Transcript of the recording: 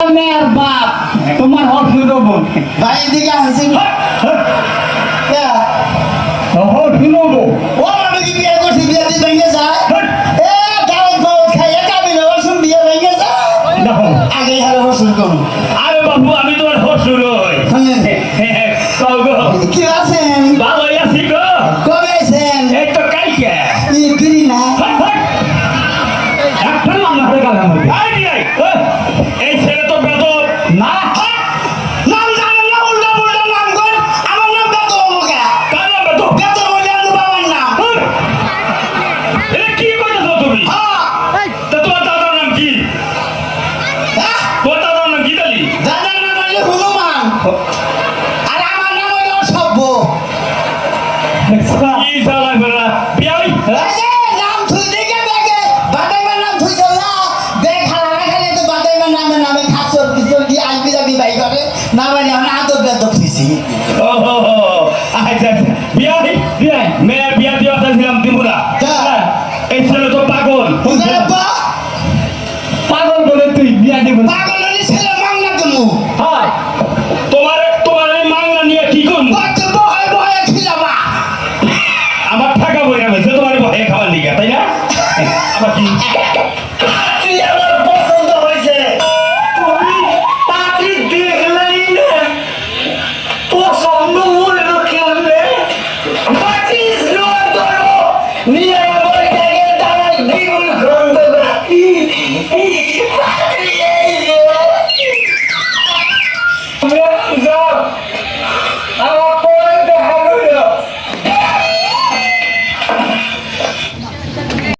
মেয়ের বাপ তোমার হসুর বোন। ভাই দিকে হাসি হসুর বোন। ও আমি কি বিয়ে করছি? বিয়ে দিয়ে ভেঙে যায়? এ গাও গাও খাইয়ে কাবিলে ওসুন বিয়ে ভেঙে যায়। আগে হারে হসুন করুন আরে বাবু আমি তোমার হসুর হই। হালা রাখালে তো বাদাইবার নামে নামে খাসর কিসর দিয়ে আলবি যাবি বাই করে। না মানে আমরা আদর বেদক থুইছি কি তুই আমার পছন্দ হয়েছে? তুমি তাকে দেখলেই না। পছন্দ হইল কেমনে বাকি স্লোয়ার ধরো নিয়ে আমার গায়ে দাঁড়াই দ্বিগুণ খন্দ